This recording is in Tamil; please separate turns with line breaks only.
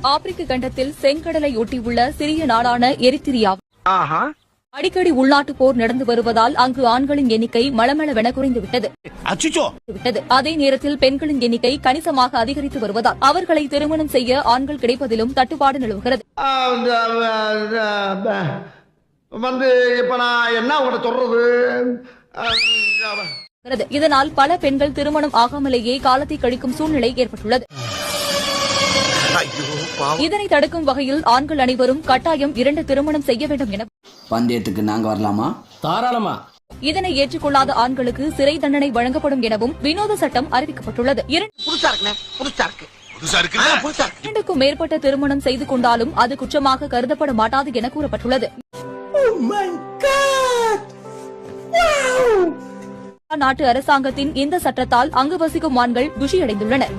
ஆப்பிரிக்க கண்டத்தில் செங்கடலை ஒட்டியுள்ள சிறிய நாடான எரித்திரியா.
ஆஹா.
அடிக்கடி உள்நாட்டு போர் நடந்து வருவதால் அங்கு ஆண்களின் எண்ணிக்கை மளமளவென குறைந்துவிட்டது.
அச்சுச்சோ.
விட்டது அதே நேரத்தில் பெண்களின் எண்ணிக்கை கணிசமாக அதிகரித்து வருவதால் அவர்களை திருமணம் செய்ய ஆண்கள் கிடைப்பதிலும் தட்டுப்பாடு நிலவுகிறது.
வந்து இப்ப நான் என்ன சொல்றது.
இதனால் பல பெண்கள் திருமணம் ஆகாமலேயே காலத்தை கழிக்கும் சூழ்நிலை ஏற்பட்டுள்ளது. இதனை தடுக்கும் வகையில் ஆண்கள் அனைவரும் கட்டாயம் இரண்டு திருமணம் செய்ய வேண்டும் என
பந்தயத்துக்கு நாங்க வரலாமா?
தாராளமா.
இதனை ஏற்றுக்கொள்ளாத ஆண்களுக்கு சிறை தண்டனை வழங்கப்படும் எனவும் வினோத சட்டம் அறிவிக்கப்பட்டுள்ளது. இரண்டுக்கும் மேற்பட்ட திருமணம் செய்து கொண்டாலும் அது குற்றமாக கருதப்பட மாட்டாது என கூறப்பட்டுள்ளது. நாட்டு அரசாங்கத்தின் இந்த சட்டத்தால் அங்கு வசிக்கும் ஆண்கள் குஷியடைந்துள்ளனர்.